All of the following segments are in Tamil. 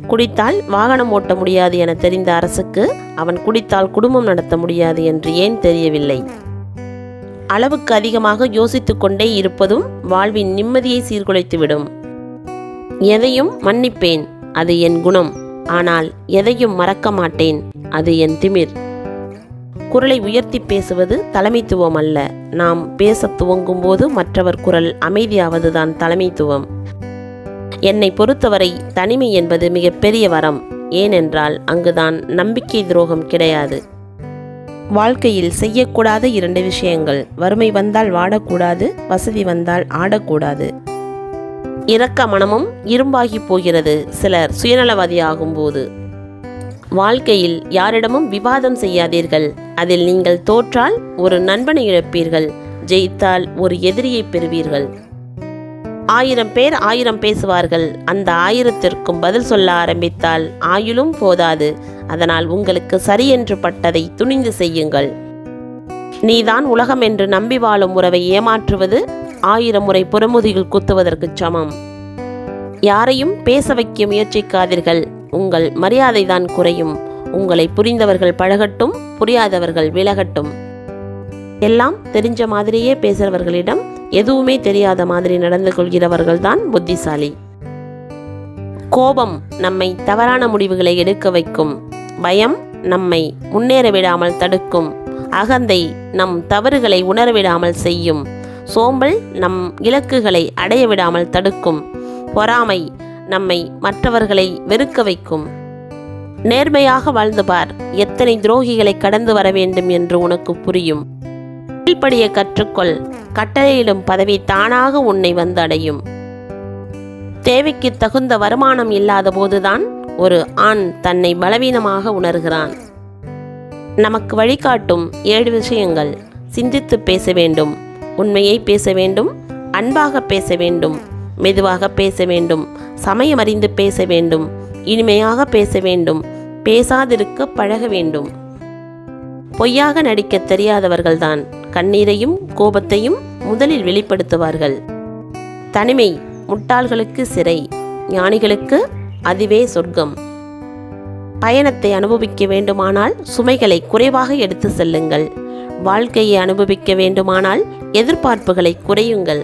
குடித்தால் வாகனம் ஓட்ட முடியாது என தெரிந்த அரசுக்கு அவன் குடித்தால் குடும்பம் நடத்த முடியாது என்று ஏன் தெரியவில்லை? அளவுக்கு அதிகமாக யோசித்துக் கொண்டே இருப்பதும் வாழ்வின் நிம்மதியை சீர்குலைத்துவிடும். எதையும் மன்னிப்பேன் அது என் குணம். ஆனால் எதையும் மறக்க மாட்டேன் அது என் திமிர். குரலை உயர்த்தி பேசுவது தலைமைத்துவம் அல்ல. நாம் பேசத் துவங்கும் போது மற்றவர் குரல் அமைதியாவதுதான் தலைமைத்துவம். என்னை பொறுத்தவரை தனிமை என்பது மிகப்பெரிய வரம். ஏனென்றால் அங்குதான் நம்பிக்கை துரோகம் கிடையாது. வாழ்க்கையில் செய்யக்கூடாத இரண்டு விஷயங்கள். வறுமை வந்தால் வாடக்கூடாது வசதி வந்தால் ஆடக்கூடாது. இரக்க மனமும் இரும்பாகி போகிறது. சிலர் சுயநலவாதியாகும் போது வாழ்க்கையில் யாரிடமும் விவாதம் செய்யாதீர்கள். அதில் நீங்கள் தோற்றால் ஒரு நண்பனை இழப்பீர்கள். ஜெயித்தால் ஒரு எதிரியை பெறுவீர்கள். ஆயிரம் பேர் ஆயிரம் பேசுவார்கள். அந்த ஆயிரத்திற்கும் பதில் சொல்ல ஆரம்பித்தால் ஆயுளும் போதாது. அதனால் உங்களுக்கு சரி என்று பட்டதை துணிந்து செய்யுங்கள். நீதான் உலகம் என்று நம்பி வாழும் உறவை ஏமாற்றுவது ஆயிரம் முறை புறமுதுகில் குத்துவதற்கு சமம். யாரையும் பேச வைக்க முயற்சிக்காதீர்கள். உங்கள் மரியாதைதான் குறையும். உங்களை புரிந்தவர்கள் பழகட்டும் புரியாதவர்கள் விலகட்டும். எல்லாம் தெரிஞ்ச மாதிரியே பேசுறவர்களிடம் எதுவுமே தெரியாத மாதிரி நடந்து கொள்கிறவர்கள்தான் புத்திசாலி. கோபம் நம்மை தவறான முடிவுகளை எடுக்க வைக்கும். பயம் நம்மை முன்னேற விடாமல் தடுக்கும். அகந்தை நம் தவறுகளை உணர விடாமல் செய்யும். சோம்பல் நம் இலக்குகளை அடைய விடாமல் தடுக்கும். பொறாமை நம்மை மற்றவர்களை வெறுக்க வைக்கும். நேர்மையாக வாழ்ந்து பார். எத்தனை துரோகிகளை கடந்து வர வேண்டும் என்று உனக்கு புரியும். கீழ்ப்படிய கற்றுக்கொள். கட்டளையிடும் பதவி தானாக உன்னை வந்து அடையும் தேவைக்கு தகுந்த வருமானம் இல்லாத போதுதான் ஒரு ஆண் தன்னை பலவீனமாக உணர்கிறான். நமக்கு வழிகாட்டும் ஏழு விஷயங்கள். சிந்தித்து பேச வேண்டும். உண்மையை பேச வேண்டும். அன்பாக பேச வேண்டும். மெதுவாக பேச வேண்டும். சமயம் அறிந்து பேச வேண்டும். இனிமையாக பேச வேண்டும். பேசாதிருக்க பழக வேண்டும். பொய்யாக நடிக்க தெரியாதவர்கள்தான். கண்ணீரையும் கோபத்தையும் முதலில் வெளிப்படுத்துவார்கள். தனிமை முட்டாள்களுக்கு சிறை ஞானிகளுக்கு அதுவே சொர்க்கம். பயணத்தை அனுபவிக்க வேண்டுமானால் சுமைகளை குறைவாக எடுத்து செல்லுங்கள். வாழ்க்கையை அனுபவிக்க வேண்டுமானால் எதிர்பார்ப்புகளை குறையுங்கள்.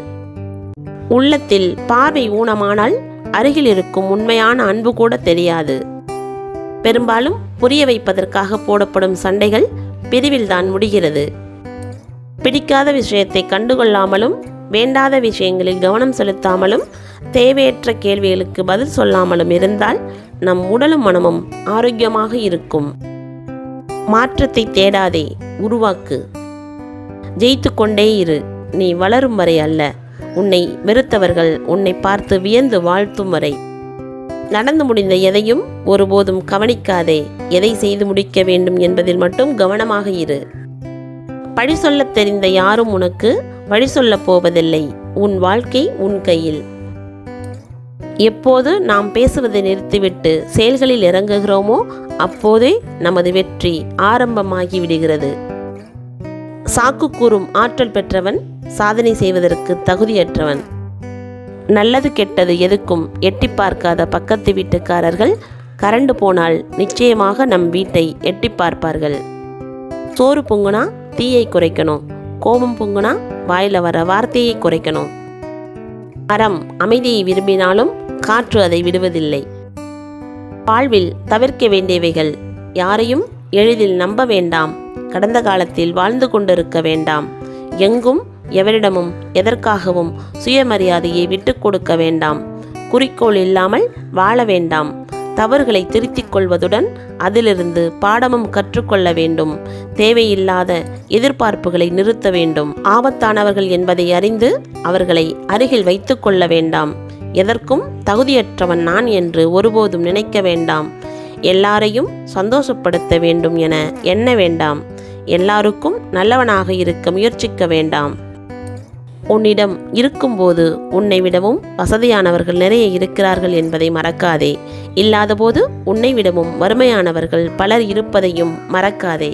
உள்ளத்தில் பார்வை ஊனமானால் அருகில் இருக்கும் உண்மையான அன்பு கூட தெரியாது. பெரும்பாலும் புரிய வைப்பதற்காக போடப்படும் சண்டைகள் பிரிவில்தான் முடிகிறது. பிடிக்காத விஷயத்தை கண்டுகொள்ளாமலும் வேண்டாத விஷயங்களில் கவனம் செலுத்தாமலும் தேவையற்ற கேள்விகளுக்கு பதில் சொல்லாமலும் இருந்தால் நம் உடலும் மனமும் ஆரோக்கியமாக இருக்கும். மாற்றத்தை தேடாதே உருவாக்கு. ஜெயித்து கொண்டே இரு நீ வளரும் வரை அல்ல உன்னை வெறுத்தவர்கள் உன்னை பார்த்து வியந்து வாழ்த்தும் வரை. நடந்து முடிந்த எதையும் ஒருபோதும் கவனிக்காதே எதை செய்து முடிக்க வேண்டும் என்பதில் மட்டும் கவனமாக இரு. பழி சொல்லத் தெரிந்த யாரும் உனக்கு வழி சொல்லப் போவதில்லை. உன் வாழ்க்கை உன் கையில். எப்போது நாம் பேசுவதை நிறுத்திவிட்டு செயல்களில் இறங்குகிறோமோ அப்போதே நமது வெற்றி ஆரம்பமாகி விடுகிறது. சாக்கு கூறும் ஆற்றல் பெற்றவன் சாதனை செய்வதற்கு தகுதியற்றவன். நல்லது கெட்டது எதுக்கும் எட்டி பார்க்காத பக்கத்து வீட்டுக்காரர்கள் கரண்டு போனால் நிச்சயமாக நம் வீட்டை எட்டி பார்ப்பார்கள். சோறு பொங்குனா தீயை குறைக்கணும். கோபம் பொங்குனா வாயில வர வார்த்தையை குறைக்கணும். மரம் அமைதியை விரும்பினாலும் காற்று அதை விடுவதில்லை. வாழ்வில் தவிர்க்க வேண்டியவைகள் யாரையும் எளிதில் நம்ப வேண்டாம். கடந்த காலத்தில் வாழ்ந்து கொண்டிருக்க வேண்டாம். எங்கும் எவரிடமும் எதற்காகவும் சுயமரியாதையை விட்டுக் கொடுக்க வேண்டாம். குறிக்கோள் இல்லாமல் வாழ வேண்டாம். தவறுகளை திருத்திக் கொள்வதுடன் அதிலிருந்து பாடமும் கற்றுக்கொள்ள வேண்டும். தேவையில்லாத எதிர்பார்ப்புகளை நிறுத்த வேண்டும். ஆபத்தானவர்கள் என்பதை அறிந்து அவர்களை அருகில் வைத்துக் கொள்ள வேண்டாம். எதற்கும் தகுதியற்றவன் நான் என்று ஒருபோதும் நினைக்க வேண்டாம். எல்லாரையும் சந்தோஷப்படுத்த வேண்டும் என எண்ண வேண்டாம். எல்லாருக்கும் நல்லவனாக இருக்க முயற்சிக்க வேண்டாம். உன்னிடம் இருக்கும்போது உன்னை விடவும் வசதியானவர்கள் நிறைய இருக்கிறார்கள் என்பதை மறக்காதே. இல்லாதபோது உன்னை விடவும் வறுமையானவர்கள் பலர் இருப்பதையும் மறக்காதே.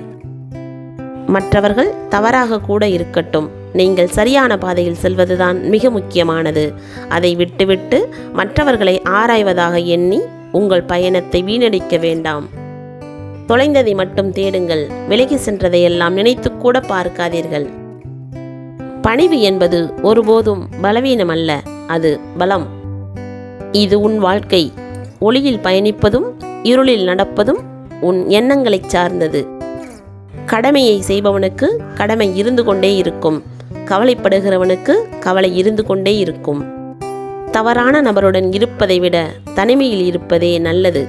மற்றவர்கள் தவறாக கூட இருக்கட்டும். நீங்கள் சரியான பாதையில் செல்வதுதான் மிக முக்கியமானது. அதை விட்டுவிட்டு மற்றவர்களை ஆராய்வதாக எண்ணி உங்கள் பயணத்தை வீணடிக்க வேண்டாம். தொலைந்ததை மட்டும் தேடுங்கள். விலகி சென்றதையெல்லாம் நினைத்து கூட பார்க்காதீர்கள். பணிவு என்பது ஒருபோதும் பலவீனம் அல்ல அது பலம். இது உன் வாழ்க்கை. ஒளியில் பயணிப்பதும் இருளில் நடப்பதும் உன் எண்ணங்களைச் சார்ந்தது. கடமையை செய்பவனுக்கு கடமை இருந்து கொண்டே இருக்கும். கவலைப்படுகிறவனுக்கு கவலை இருந்து கொண்டே இருக்கும். தவறான நபருடன் இருப்பதை விட தனிமையில் இருப்பதே நல்லது.